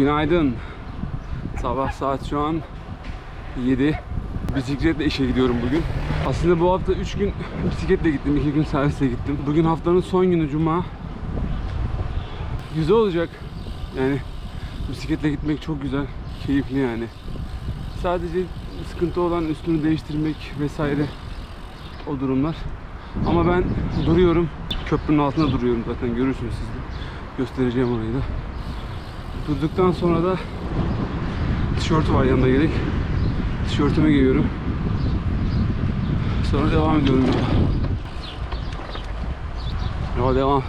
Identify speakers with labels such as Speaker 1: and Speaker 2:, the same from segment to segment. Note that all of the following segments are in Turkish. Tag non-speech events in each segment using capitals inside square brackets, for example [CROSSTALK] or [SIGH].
Speaker 1: Günaydın. Sabah saat şu an 7. Bisikletle işe gidiyorum bugün. Aslında bu hafta 3 gün bisikletle gittim, 2 gün servisle gittim. Bugün haftanın son günü Cuma. Güzel olacak. Yani bisikletle gitmek çok güzel, keyifli yani. Sadece sıkıntı olan üstünü değiştirmek vesaire o durumlar. Ama ben duruyorum. Köprünün altında duruyorum zaten görürsünüz siz de. Göstereceğim orayı da. Durduktan sonra da tişörtü var yanında gerek. Tişörtümü giyiyorum. Sonra devam ediyorum. Yola devam.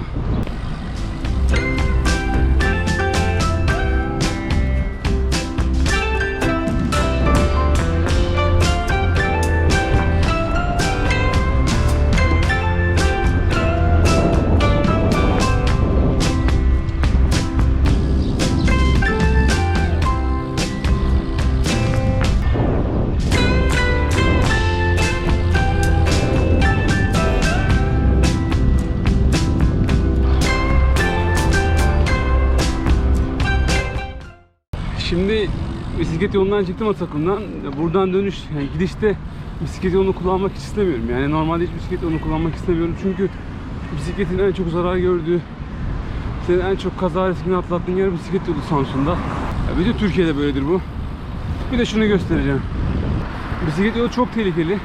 Speaker 1: Bisiklet yolundan çıktım Atakum'dan. Buradan dönüş, yani gidişte bisiklet yolunu kullanmak istemiyorum. Yani normalde hiç bisiklet yolunu kullanmak istemiyorum. Çünkü bisikletin en çok zarar gördüğü, senin en çok kaza riskini atlattığın yer bisiklet yolu Samsun'da. Ya bütün Türkiye'de böyledir bu. Bir de şunu göstereceğim. Bisiklet yolu çok tehlikeli.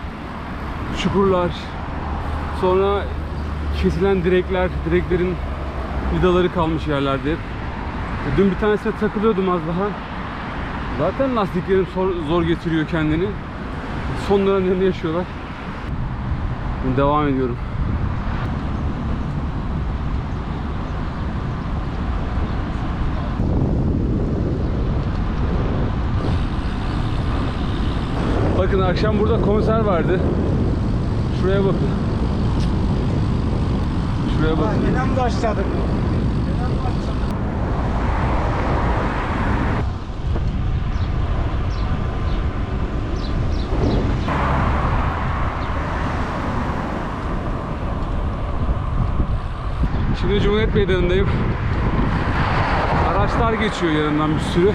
Speaker 1: Çukurlar, sonra kesilen direkler, direklerin vidaları kalmış yerlerde. Dün bir tanesine takılıyordum az daha. Zaten lastiklerim zor, zor getiriyor kendini. Son dönemlerinde yaşıyorlar. Devam ediyorum. Bakın akşam burada konser vardı. Şuraya bakın. Şuraya bakın.
Speaker 2: Mi başladık?
Speaker 1: Şimdi Cumhuriyet Meydanı'ndayım. Araçlar geçiyor yanından bir sürü.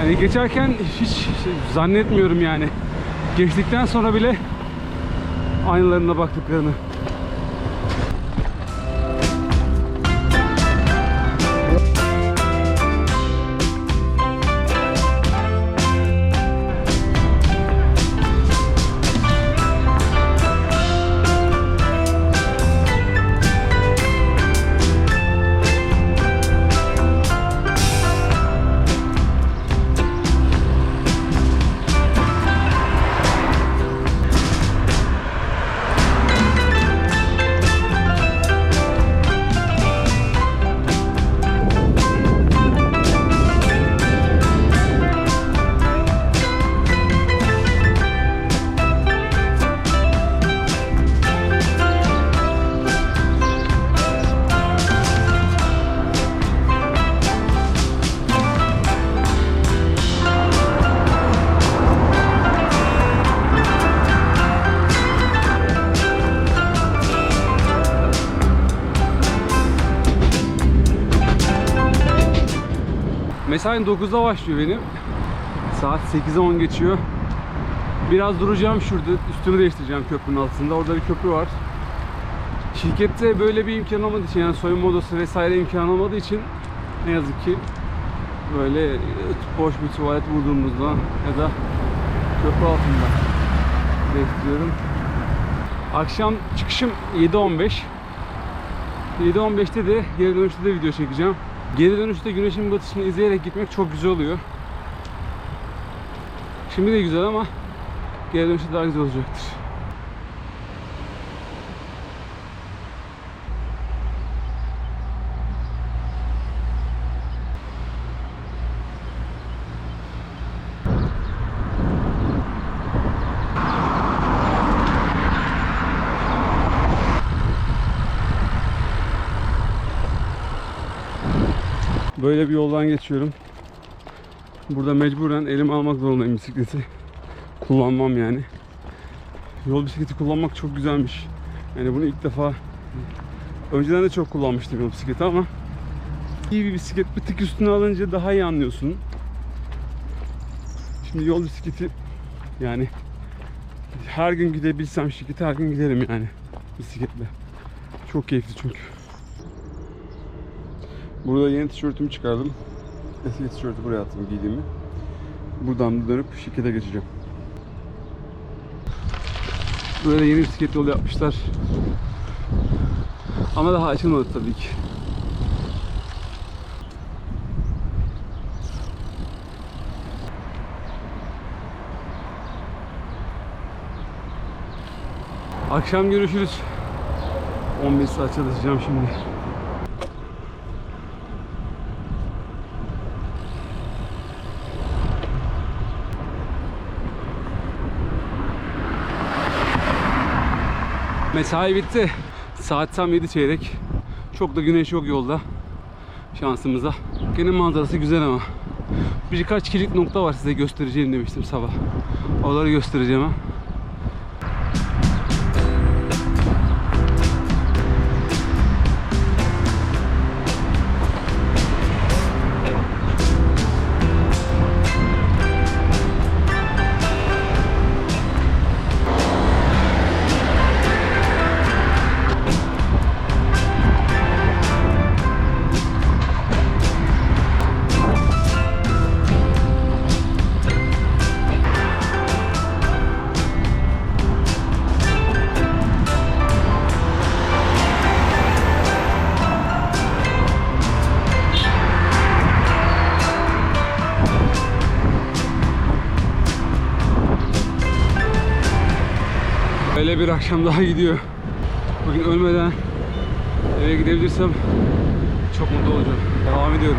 Speaker 1: Yani geçerken hiç zannetmiyorum yani. Geçtikten sonra bile aynalarına baktıklarını. Mesain 9'da başlıyor benim. Saat 8'e 10 geçiyor. Biraz duracağım şurada. Üstümü değiştireceğim köprünün altında. Orada bir köprü var. Şirkette böyle bir imkan olmadığı için yani soyunma odası vesaire imkan olmadığı için ne yazık ki böyle boş bir tuvalet bulduğumuzda ya da köprü altında bekliyorum. Akşam çıkışım 7.15. 7.15'te de geri dönüşte de video çekeceğim. Geri dönüşte güneşin batışını izleyerek gitmek çok güzel oluyor. Şimdi de güzel ama geri dönüşte daha güzel olacaktır. Böyle bir yoldan geçiyorum. Burada mecburen elime almak zorundayım bisikleti. [LAUGHS] Kullanmam yani. Yol bisikleti kullanmak çok güzelmiş. Yani bunu ilk defa önceden de çok kullanmıştım yol bisikleti ama İyi bir bisiklet bir tık üstüne alınca daha iyi anlıyorsun. Şimdi yol bisikleti yani her gün gidebilsem şirkete her gün giderim yani bisikletle. Çok keyifli çünkü. Burada yeni tişörtümü çıkardım. Eski tişörtü buraya attım giydiğimi. Buradan da dönüp şirkete geçeceğim. Böyle yeni bisiklet yolu yapmışlar. Ama daha açılmadı tabii ki. Akşam görüşürüz. 15 saat çalışacağım şimdi. Mesai bitti. Saat tam 7 çeyrek. Çok da güneş yok yolda. Şansımıza. Gene manzarası güzel ama. Birkaç kilit nokta var size göstereceğim demiştim sabah. Onları göstereceğim ha. Öyle bir akşam daha gidiyor. Bugün ölmeden eve gidebilirsem çok mutlu olacağım. Devam ediyorum.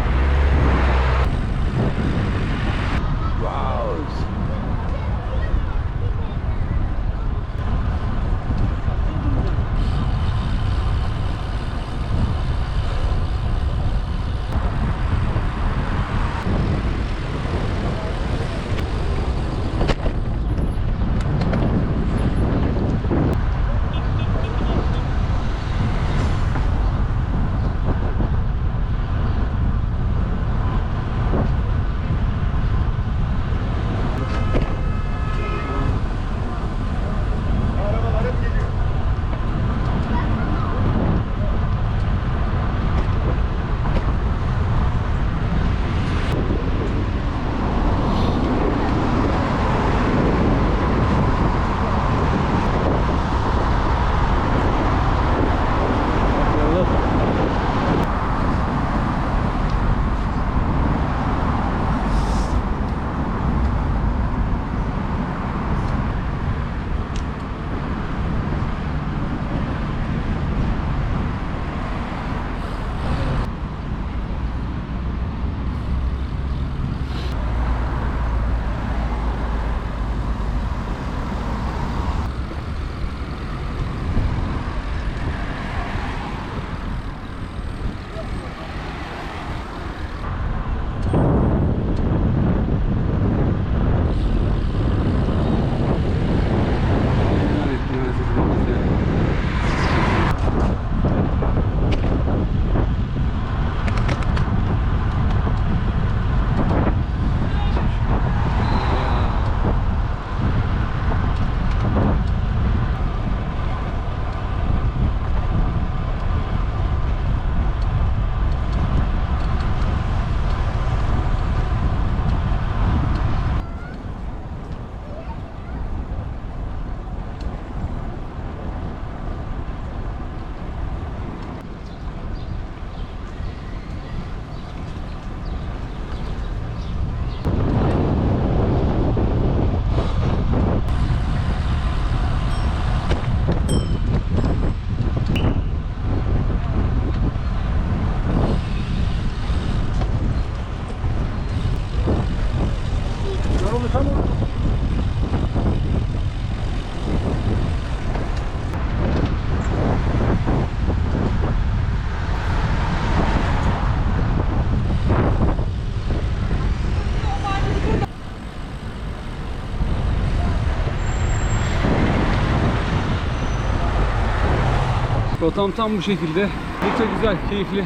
Speaker 1: Rotam tam bu şekilde. Çok güzel, keyifli.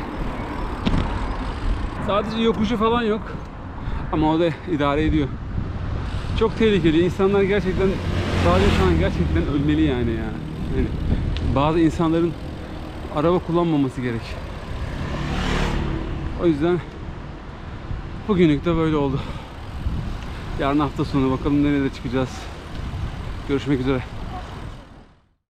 Speaker 1: Sadece yokuşu falan yok. Ama o da idare ediyor. Çok tehlikeli. İnsanlar gerçekten bazı insanlar gerçekten ölmeli yani ya. Yani bazı insanların araba kullanmaması gerek. O yüzden bugünlük de böyle oldu. Yarın hafta sonu bakalım nerede çıkacağız. Görüşmek üzere.